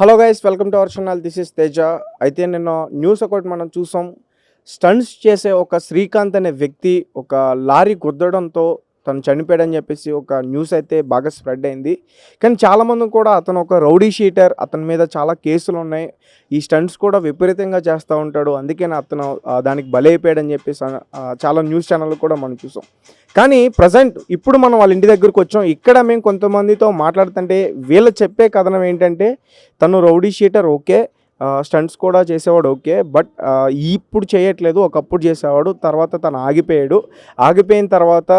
Hello guys welcome to our channel this is Teja అయితే నిన్న news ఒకటి మనం చూసాం. స్టంట్స్ చేసే ఒక శ్రీకాంత్ అనే వ్యక్తి ఒక లారీ గుద్దడంతో తను చనిపోయాడని చెప్పేసి ఒక న్యూస్ అయితే బాగా స్ప్రెడ్ అయింది. కానీ చాలామంది కూడా అతను ఒక రౌడీ షీటర్ అతని మీద చాలా కేసులు ఉన్నాయి. ఈ స్టంట్స్ కూడా విపరీతంగా చేస్తూ ఉంటాడు. అందుకే అతను దానికి బలైపోయాడని చెప్పేసి చాలా న్యూస్ ఛానల్ కూడా మనం చూసాం. కానీ ప్రజెంట్ ఇప్పుడు మనం వాళ్ళ ఇంటి దగ్గరకు వచ్చాం. ఇక్కడ మేము కొంతమందితో మాట్లాడుతుంటే వీళ్ళు చెప్పే కథనం ఏంటంటే తను రౌడీ షీటర్ ఓకే. స్టంట్స్ కూడా చేసేవాడు ఓకే బట్ ఇప్పుడు చేయట్లేదు ఒకప్పుడు చేసేవాడు తర్వాత తను ఆగిపోయాడు. ఆగిపోయిన తర్వాత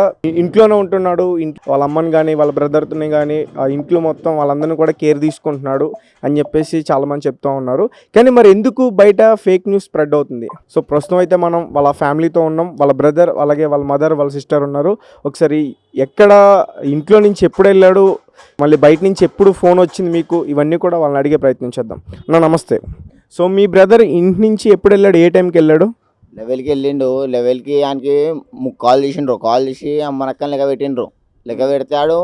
ఇంట్లోనే ఉంటున్నాడు వాళ్ళ అమ్మని కానీ వాళ్ళ బ్రదర్ని కానీ ఇంట్లో మొత్తం వాళ్ళందరినీ కూడా కేర్ తీసుకుంటున్నాడు అని చెప్పేసి చాలామంది చెప్తూ ఉన్నారు. కానీ మరి ఎందుకు బయట ఫేక్ న్యూస్ స్ప్రెడ్ అవుతుంది? సో ప్రస్తుతం అయితే మనం వాళ్ళ ఫ్యామిలీతో ఉన్నాం వాళ్ళ బ్రదర్ అలాగే వాళ్ళ మదర్ వాళ్ళ సిస్టర్ ఉన్నారు. ఒకసారి ఎక్కడ ఇంట్లో నుంచి ఎప్పుడు వెళ్ళాడు మళ్ళీ బయట నుంచి ఎప్పుడు ఫోన్ వచ్చింది మీకు? ఇవన్నీ కూడా వాళ్ళని అడిగే ప్రయత్నం చేద్దాం. నా నమస్తే. సో మీ బ్రదర్ ఇంటి నుంచి ఎప్పుడు వెళ్ళాడు? ఏ టైంకి వెళ్ళాడు? లెవెల్కి వెళ్ళిండు. లెవెల్కి ఆయనకి కాల్ చేసిండ్రు. కాల్ చేసి అమ్మనక్కని లెక్క పెట్టిండ్రు. లెక్క పెడతాడు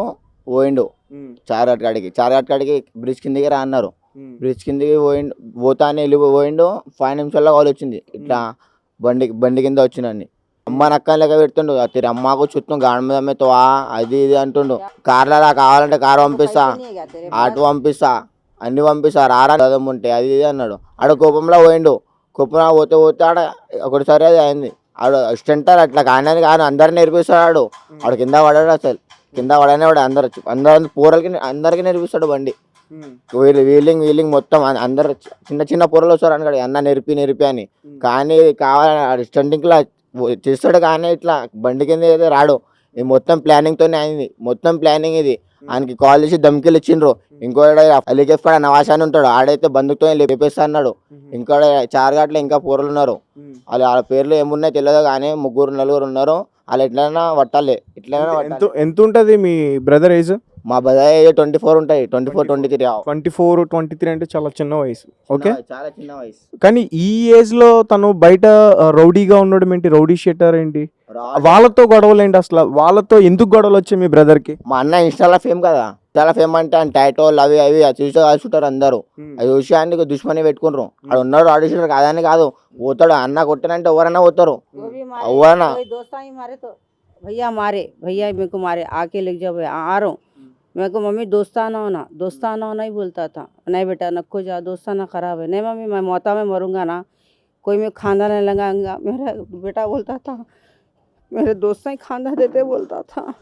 పోయిండు. చార్ఘాట్ కాడికి. చార్ఘాట్ కాడికి బ్రిడ్జ్ కిందికి రా అన్నారు. బ్రిడ్జ్ కిందికి పోయిండు పోతానే వెళ్ళి పోయిండు. ఫైవ్ నిమిషాల్లో కాల్ వచ్చింది. ఇట్లా బండి బండి కింద వచ్చిందని అమ్మ నక్కని లెక్క పెడుతుండు. తిరి అమ్మకు చుట్టూ గాడి మీద అమ్మేతావా అది ఇది అంటుండు. కార్లో రా కావాలంటే కారు పంపిస్తా ఆటో పంపిస్తా అన్ని పంపిస్తా రారా ఉంటే అది ఇది అన్నాడు. ఆడ కోపంలో పోయిండు. కోపంలో పోతే పోతే ఆడ ఒకటిసారి అది అయింది. ఆడ స్టెంటర్ అట్లా కానీ కానీ అందరు నేర్పిస్తాడు ఆడు. ఆడు కింద పడాడు అసలు. కింద పడనే వాడు అందరు అందరు పూరలకి అందరికి నేర్పిస్తాడు బండి. వీళ్ళు వీలింగ్ వీలింగ్ మొత్తం అందరు చిన్న చిన్న పూరలు వస్తారు అనగాడు అన్న నేర్పి నేర్పి అని. కానీ కావాలి స్టంటింగ్ లా చేస్తాడు కానీ ఇట్లా బండి కింద అయితే రాడు. ఇది మొత్తం ప్లానింగ్ తోనే అయింది. మొత్తం ప్లానింగ్ ఇది. ఆయనకి కాల్ చేసి దమ్కిలు ఇచ్చిండ్రు. ఇంకో అలీకేఫ్ కాడ నవాష్ అని ఉంటాడు. ఆడైతే బంధుతో లేపేస్తా అన్నాడు. ఇంకో చార్గాట్లో ఇంకా పూరలు ఉన్నారు. వాళ్ళు వాళ్ళ పేర్లు ఏమున్నాయి తెలియదు కానీ ముగ్గురు నలుగురు ఉన్నారు. వాళ్ళు ఎట్లైనా పట్టాలి. ఎట్లైనా ఎంత ఎంత ఉంటుంది మీ బ్రదర్ ఏజ్ మా బజాయ్ ట్వంటీ ఫోర్ ఉంటాయి twenty four twenty three twenty four twenty three అంటే చాలా చిన్న వయసు ఓకే చాలా చిన్న వయసు కానీ ఈ ఏజ్ లో తను బయట ఆ, రౌడీగా ఉండడం ఏంటి రౌడీ షీటర్ ఏంటి రా- వాళ్ళతో గొడవలు ఏంటి అసలు వాళ్ళతో ఎందుకు గొడవలు వచ్చాయి మీ బ్రదర్ కి మా అన్న ఇన్స్టాలో ఫేమ్ కదా ఇన్స్టాలో ఫేమ్ అంటే ఆయన టైటోల్ అవి అవి అది చూస్తే కలుసుకుంటారు అందరూ అది చూసి ఆయనకి దుష్మని పెట్టుకుంటారు ఆడు ఉన్నాడు ఆడిషన్ కాదని కాదు పోతాడు అన్న కొట్టానంటే ఎవరైనా పోతారు वो भी मारे हुआ ना। कोई दोस्त ही मारे तो भैया मारे भैया मेरे को मारे आके लेके जाओ भैया आ रहा हूँ मेरे को, मम्मी दोस्ताना होना दोस्ताना होना ही बोलता था। नहीं बेटा नको जा दोस्ताना खराब है। नहीं मम्मी, मैं मौता में मरूँगा ना, कोई मैं खांदा नहीं लगाऊँगा। मेरा बेटा बोलता था, मेरे दोस्त ही खांदा देते बोलता था।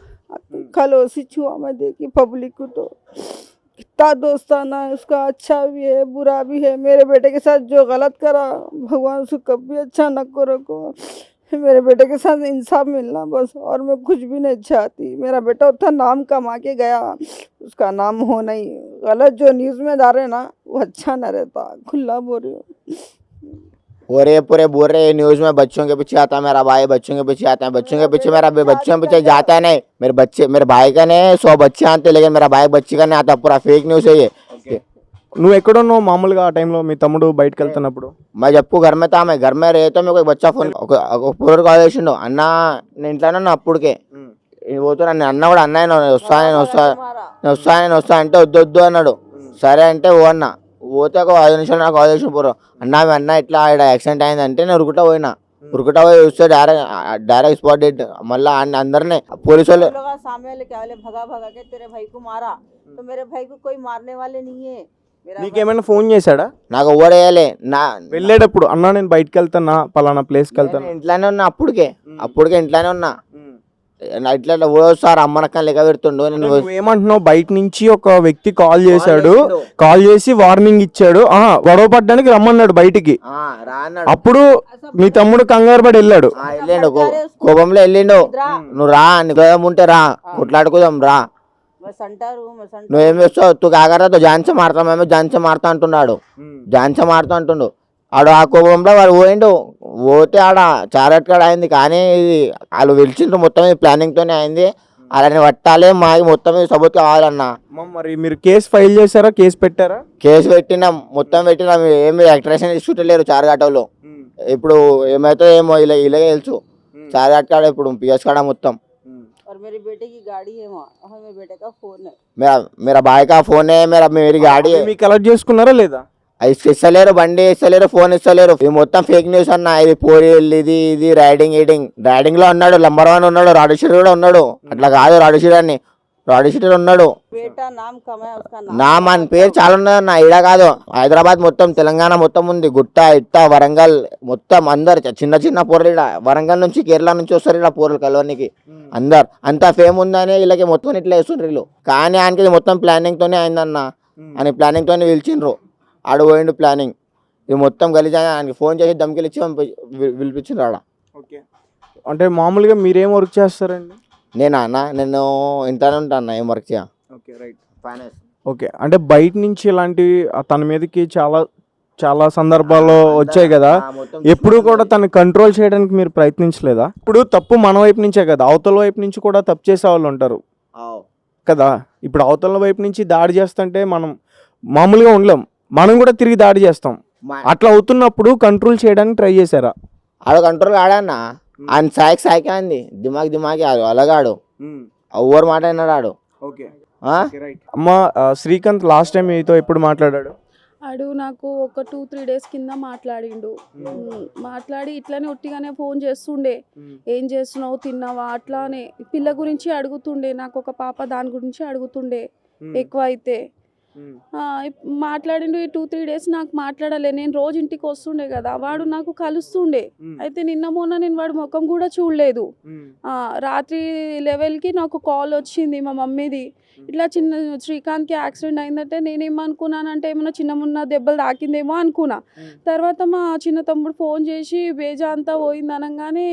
कल उसी छुआ मैं देखी पब्लिक को तो। कितना दोस्ताना है, उसका अच्छा भी है, बुरा भी है। मेरे बेटे के साथ जो गलत करा, भगवान उसको कभी अच्छा न रखो मेरे बेटे के साथ इंसाफ मिलना बस और मैं कुछ भी नहीं चाहती। मेरा बेटा उतना नाम कमा के गया उसका नाम हो। नहीं गलत जो न्यूज़ में डाल रहे ना वो अच्छा ना रहता। खुला बोल रही हूँ पूरे पूरे बोल रहे न्यूज़ में बच्चों के पीछे आता है मेरा भाई बच्चों के पीछे आता है बच्चों के पीछे मेरा बच्चों के पीछे जाता है। नहीं। मेरे बच्चे मेरे भाई का नहीं सौ बच्चे आते हैं, लेकिन मेरा भाई बच्चे का नहीं आता पूरा फेक न्यूज़ है ये। నువ్వు ఎక్కడున్నావు మామూలుగా ఆ టైంలో మీ తమ్ముడు బయటకు వెళ్తున్నప్పుడు मैं जब को घर में था मैं घर में रहे तो मेरे को एक बच्चा फोन పూర్వ కాల్ చేసిండు అన్న నేను ఇంట్లోనే ఉన్నా అప్పుడుకే పోతున్నా నేను అన్న కూడా అన్న నేను వస్తా నేను వస్తా నేను వస్తా నేను వస్తా అంటే వద్దు వద్దు అన్నాడు సరే అంటే ఓ అన్న పోతే ఒక ఐదు నిమిషాలు నాకు కాల్ చేసిన పూర్వం అన్న మీ అన్న ఇట్లా ఇక్కడ యాక్సిడెంట్ అయింది అంటే నేను ఉరుకుతా పోయినా ఉరుకుతా పోయి చూస్తే డైరెక్ట్ డైరెక్ట్ స్పాట్ డెడ్ మళ్ళీ అందరినీ పోలీసు వాళ్ళు लोग सामने लेके आए भगा भगा के तेरे भाई को मारा तो मेरे भाई को कोई मारने वाले नहीं है मेरा నీకేమైనా ఫోన్ చేశాడా? నాకు ఓడేయాలి నా వెళ్ళేటప్పుడు అన్నా నేను బయటకు వెళ్తానా పలానా ప్లేస్కి వెళ్తాను ఇంట్లోనే ఉన్నా అప్పటికే. అప్పటికే ఇంట్లోనే ఉన్నా. నా ఇట్లా ఓసారి అమ్మనక్కని లెక్క పెడుతుండు నేను నువ్వు ఏమంటున్నావు బయట నుంచి ఒక వ్యక్తి కాల్ చేశాడు. కాల్ చేసి వార్నింగ్ ఇచ్చాడు. ఆ గొడవ పడ్డానికి రమ్మన్నాడు బయటికి. ఆ, రా అన్నాడు అప్పుడు మీ తమ్ముడు కంగారు పడి వెళ్ళాడు. ఆ, వెళ్ళిండు. కోపంలో వెళ్ళిండు. నువ్వు రా ఏం ఉంటే రా. కొట్లాడుకుందాం రా. నువ్వేం చేస్తావు? తూ కాకరాతో జాన్సీ మారుతా మేము జాన్సీ మారుతా అంటున్నాడు. జాన్సీ మారుతా అంటుండు. ఆడు ఆ కోపంలో వాడు పోయిండు. పోతే ఆడ చారెట్ అయింది. కానీ ఇది వాళ్ళు వెలిచిండ్రు మొత్తం ప్లానింగ్ ప్లానింగ్తోనే అయింది. అలానే పట్టాలి మాకు మొత్తం సపోర్ట్ కావాలన్నా. మరి మీరు కేసు ఫైల్ చేశారా? కేసు పెట్టారా? కేసు పెట్టినాం. మొత్తం పెట్టినాం. ఏమి ఎలక్ట్రీషియన్ ఇచ్చుకుంటలేరు చారుగట్టలో ఇప్పుడు ఏమైతే ఏమో ఇలా ఇలాగే తెలుసు. చారుగట్ట కాడ ఇప్పుడు పిఎస్ కాడ మొత్తం. मेरे बेटे की गाड़ी है वहाँ और मेरे बेटे का फोन है मेरा मेरा भाई का फोन है मेरा मेरी गाड़ी है మీకు కలెక్ట్ చేసుకున్నారా లేదా అది ఇస్తలేరు బండి ఇస్తలేరు ఫోన్ ఇస్తలేరు ఇది మొత్తం ఫేక్ న్యూస్ అన్న ఇది పోరి ఇది ఇది రైడింగ్ ఈడింగ్ రైడింగ్ లో ఉన్నాడు నంబర్ వన్ ఉన్నాడు రాడుషీర్ కూడా ఉన్నాడు అట్లా కాదు రాడుషీర్ అని రాడిషిటర్ ఉన్నాడు నా మన పేరు చాలా ఉన్నది అన్న ఇడ కాదు. హైదరాబాద్ మొత్తం తెలంగాణ మొత్తం ఉంది. గుట్ట ఇట్ట వరంగల్ మొత్తం అందరు చిన్న చిన్న పోరలు ఇడ వరంగల్ నుంచి కేరళ నుంచి వస్తారు ఇలా పోరలు కలవనికి. అందరు. అంత ఫేమ్ ఉందని వీళ్ళకి మొత్తం ఇట్లా వేస్తుండ్రు వీళ్ళు. కానీ ఆయనకి మొత్తం ప్లానింగ్తోనే అయిందన్న. అని ప్లానింగ్తోనే పిలిచిండ్రు. ఆడ పోయిండు ప్లానింగ్ ఇది మొత్తం కలిసి ఆయనకి ఫోన్ చేసి దమ్కిలిచ్చి పంపి పిలిపించిండ్రు ఆడ. ఓకే. అంటే మామూలుగా మీరేం వర్క్ చేస్తారండి? నేనా? అన్న నేను ఇంట్లోనే ఉంటాను అన్న ఏం వర్క్ చేయ? Okay right. ఫైనాన్స్ ఓకే అంటే బయట నుంచి ఇలాంటివి ఆ తన మీదకి చాలా చాలా సందర్భాల్లో వచ్చాయి కదా. ఎప్పుడు కూడా తను కంట్రోల్ చేయడానికి మీరు ప్రయత్నించలేదా? ఇప్పుడు తప్పు మన వైపు నుంచే కదా అవతల వైపు నుంచి కూడా తప్పు చేసే వాళ్ళు ఉంటారు కదా ఇప్పుడు అవతల వైపు నుంచి దాడి చేస్తుంటే మనం మామూలుగా ఉండలేం. మనం కూడా తిరిగి దాడి చేస్తాం. అట్లా అవుతున్నప్పుడు కంట్రోల్ చేయడానికి ట్రై చేశారా? ఆడు కంట్రోల్ ఆడన్న ఆయన సాయికి సాయికి అంది. దిమాగ్ దిమాగి ఆడు అలాగాడు. ఎవరు మాట అయినాడు ఆడు? అమ్మ శ్రీకాంత్ లాస్ట్ టైం మీతో ఎప్పుడు మాట్లాడాడు? ఆడు నాకు ఒక టూ త్రీ డేస్ కింద మాట్లాడిండు. మాట్లాడి ఇట్లానే ఒట్టిగానే ఫోన్ చేస్తుండే. ఏం చేస్తున్నావు తిన్నావా అట్లానే. పిల్ల గురించి అడుగుతుండే నాకు ఒక పాప దాని గురించి అడుగుతుండే ఎక్కువ అయితే మాట్లాడిండు ఈ టూ త్రీ డేస్ నాకు మాట్లాడలే. నేను రోజు ఇంటికి వస్తుండే కదా. వాడు నాకు కలుస్తుండే. అయితే నిన్న మొన్న నేను వాడి ముఖం కూడా చూడలేదు. ఆ, రాత్రి లెవెల్కి నాకు కాల్ వచ్చింది మా మమ్మీది. ఇట్లా చిన్న శ్రీకాంత్కి యాక్సిడెంట్ అయిందంటే నేనేమనుకున్నానంటే ఏమైనా చిన్న మున్న దెబ్బలు తాకిందేమో అనుకున్నా. తర్వాత మా చిన్న తమ్ముడు ఫోన్ చేసి బేజా అంతా పోయింది అనగానే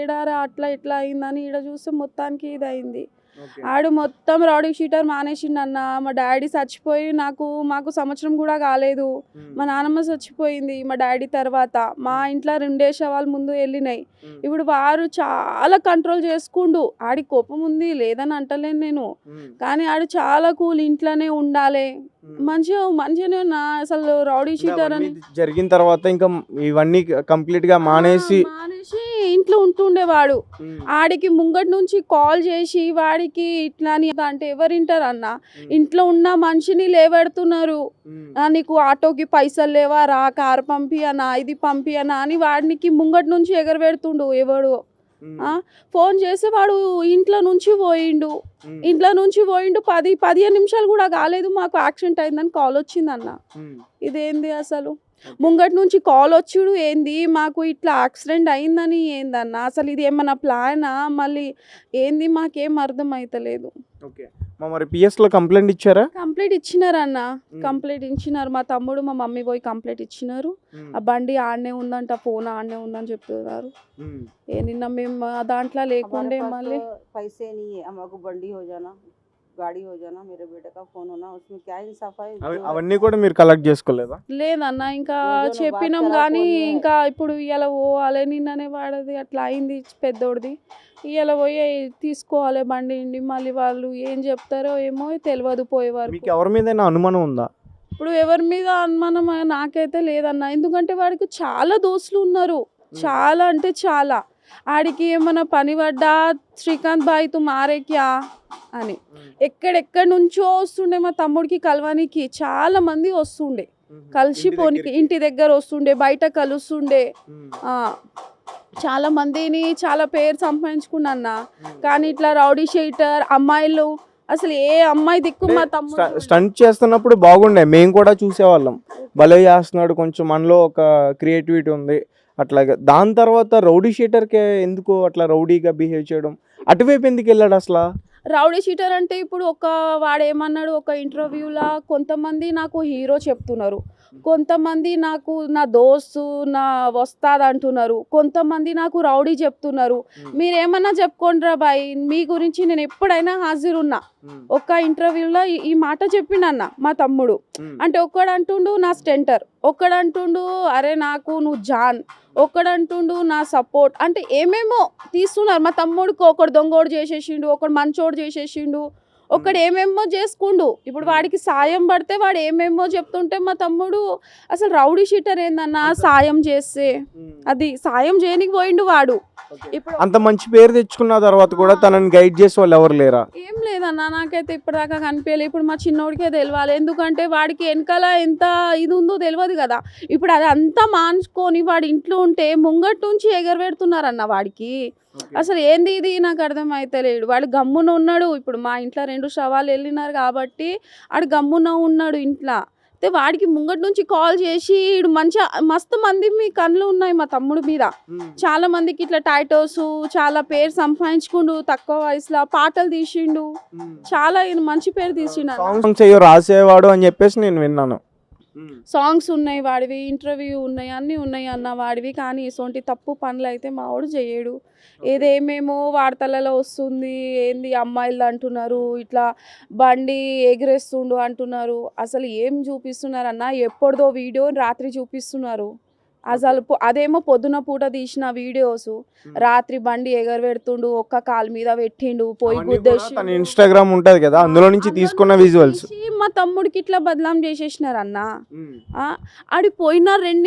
ఏడారా అట్లా ఇట్లా అయిందని ఈడ చూస్తే మొత్తానికి ఇది అయింది ఆడు మొత్తం రౌడీ షీటర్ మానేసిండు అన్న మా డాడీ చచ్చిపోయి నాకు మాకు సంవత్సరం కూడా కాలేదు. మా నాన్నమ్మ చచ్చిపోయింది మా డాడీ తర్వాత. మా ఇంట్లో రెండే శవాలు ముందు వెళ్ళినాయి. ఇప్పుడు వారు చాలా కంట్రోల్ చేసుకుండు. ఆడి కోపం ఉంది లేదని అంటలేను నేను. కానీ ఆడు చాలా కూల్ ఇంట్లోనే ఉండాలి. మంచిగా మంచిగానే ఉన్నా. అసలు రౌడీ షీటర్ అని జరిగిన తర్వాత ఇంకా ఇవన్నీ కంప్లీట్గా మానేసి మానేసి ఇంట్లో ఉంటుండేవాడు. ఆడికి ముంగటి నుంచి కాల్ చేసి వాడికి ఇట్లా అని అంటే ఎవరు వింటారు అన్న? ఇంట్లో ఉన్న మనిషిని లేవెడుతున్నారు నీకు ఆటోకి పైసలు లేవా? రా కారు పంపి అన్నా ఇది పంపి అన్నా అని వాడికి ముంగటి నుంచి ఎగరబెడుతుండు ఎవడు. ఫోన్ చేస్తే వాడు ఇంట్లో నుంచి పోయిండు. ఇంట్లో నుంచి పోయిండు. పది పదిహేను నిమిషాలు కూడా కాలేదు మాకు యాక్సిడెంట్ అయిందని కాల్ వచ్చిందన్న ఇదేంది అసలు? ముంగటి నుంచి కాల్ వచ్చుడు ఏంది? మాకు ఇట్లా యాక్సిడెంట్ అయిందని ఏందన్న? అసలు ఇది ఏమన్నా ప్లానా? మళ్ళీ ఏంది? మాకేం అర్థం అవుతలేదు ఓకే కంప్లైంట్ ఇచ్చారా? కంప్లైంట్ ఇచ్చినారు కంప్లైంట్ ఇచ్చినారు. మా తమ్ముడు మా మమ్మీ పోయి కంప్లైంట్ ఇచ్చినారు. ఆ బండి ఆడనే ఉందంట ఫోన్ ఆడనే ఉందని చెప్తున్నారు ఏ నిన్న మేము దాంట్లో లేకుండే మళ్ళీ పైసే బండి గాడి యోజన మీరు ఫోన్ ఉన్నా ఉస్మే క్యా అవన్నీ కూడా మీరు కలెక్ట్ చేసుకోలేదా? లేదన్న ఇంకా చెప్పినాం కానీ ఇంకా ఇప్పుడు ఇలా పోవాలి నిన్ననే వాడది అట్లా అయింది పెద్దోడిది. ఇలా పోయి తీసుకోవాలి బండి మళ్ళీ వాళ్ళు ఏం చెప్తారో ఏమో తెలియదు పోయేవారు మీకు ఎవరి మీద అనుమానం ఉందా? ఇప్పుడు ఎవరి మీద అనుమానం నాకైతే లేదన్న ఎందుకంటే వాడికి చాలా దోస్తులు ఉన్నారు. చాలా అంటే చాలా. ఆడికి ఏమైనా పని పడ్డా? శ్రీకాంత్ బాయ్ తు మారే క్యా? అని. ఎక్కడెక్కడి నుంచో వస్తుండే మా తమ్ముడికి కలవానికి చాలా మంది వస్తుండే. కలిసి పోనీకి. ఇంటి దగ్గర వస్తుండే బయట కలుస్తుండే. ఆ, చాలా మందిని చాలా పేరు సంపాదించుకున్నా కానీ ఇట్లా రౌడీ షీటర్ అమ్మాయిలు అసలు ఏ అమ్మాయి దిక్కు మా తమ్ముడు స్టంట్ చేస్తున్నప్పుడు బాగుండే. మేము కూడా చూసేవాళ్ళం. భలే చేస్తున్నాడు కొంచెం మనలో ఒక క్రియేటివిటీ ఉంది. అట్లాగా దాని తర్వాత రౌడీ షీటర్కే ఎందుకు అట్లా రౌడీగా బిహేవ్ చేయడం? అటువైపు ఎందుకు వెళ్ళాడు అసలు? రౌడీ షీటర్ అంటే ఇప్పుడు ఒక వాడు ఏమన్నాడు ఒక ఇంటర్వ్యూలా కొంతమంది నాకు హీరో చెప్తున్నారు. కొంతమంది నాకు నా దోస్తు నా వస్తాది అంటున్నారు కొంతమంది నాకు రౌడీ చెప్తున్నారు. మీరేమన్నా చెప్పుకోండి రా బాయ్ మీ గురించి నేను ఎప్పుడైనా హాజరున్నా. ఒక్క ఇంటర్వ్యూలో ఈ- ఈ మాట చెప్పిండన్న మా తమ్ముడు. అంటే ఒక్కడంటుండు నా స్టెంటర్. ఒక్కడంటుండు అరే నాకు నువ్వు జాన్. ఒక్కడంటుండు నా సపోర్ట్. అంటే ఏమేమో తీస్తున్నారు. మా తమ్ముడికి ఒకడు దొంగోడు చేసేసిండు ఒకడు మంచోడు చేసేసిండు. ఒకడు ఏమేమో చేసుకుండు. ఇప్పుడు వాడికి సాయం పడితే వాడు ఏమేమో చెప్తుంటే మా తమ్ముడు అసలు రౌడీ షీటర్ ఏందన్నా సాయం చేస్తే. అది సాయం చేయనికి పోయిండు వాడు. ఇప్పుడు అంత మంచి పేరు తెచ్చుకున్న తర్వాత కూడా తనని గైడ్ చేసే వాళ్ళు ఎవరు లేరా? ఏం లేదన్నా నాకైతే ఇప్పటిదాకా కనిపించలేదు. ఇప్పుడు మా చిన్నోడికే తెలియాలి ఎందుకంటే వాడికి వెనకాల ఎంత ఇది ఉందో తెలియదు కదా. ఇప్పుడు అది అంతా మానుకొని వాడి ఇంట్లో ఉంటే ముంగట్ నుంచి ఎగరబెడుతున్నారన్న వాడికి. అసలు ఏంది ఇది? నాకు అర్థమైతలేడు వాడు గమ్మున ఉన్నాడు. ఇప్పుడు మా ఇంట్లో రెండు శవాలు వెళ్ళినారు కాబట్టి ఆడు గమ్మున ఉన్నాడు ఇంట్లో. అయితే వాడికి ముంగట్ నుంచి కాల్ చేసి ఈడు మంచిగా మస్తు మంది మీ కళ్ళు ఉన్నాయి మా తమ్ముడు మీద. చాలా మందికి ఇట్లా టైటోస్ చాలా పేరు సంపాదించుకుండు తక్కువ వయసులో పాటలు తీసిండు. చాలా ఈయన మంచి పేరు తీసిండు రాసేవాడు అని చెప్పేసి నేను విన్నాను. సాంగ్స్ ఉన్నాయి వాడివి ఇంటర్వ్యూ ఉన్నాయి అన్నీ ఉన్నాయి అన్న వాడివి. కానీ ఇటువంటి తప్పు పనులు అయితే మా వాడు చేయడు ఏదేమేమో వార్తలలో వస్తుంది ఏంది అమ్మాయిలు అంటున్నారు ఇట్లా బండి ఎగిరేస్తుండు అంటున్నారు. అసలు ఏం చూపిస్తున్నారు అన్న? ఎప్పటిదో వీడియో రాత్రి చూపిస్తున్నారు. అసలు అదేమో పొద్దున పూట తీసిన వీడియోస్. రాత్రి బండి ఎగరబెడుతుండు ఒక్క కాలు మీద పెట్టిండు పోయి గుద్దేసి ఇన్స్టాగ్రామ్ ఉంటది కదా అందులో నుంచి తీసుకున్న విజువల్స్ మా తమ్ముడికి ఇట్లా బదలాం చేసేసినారు అన్న ఆడి పోయిన రెండు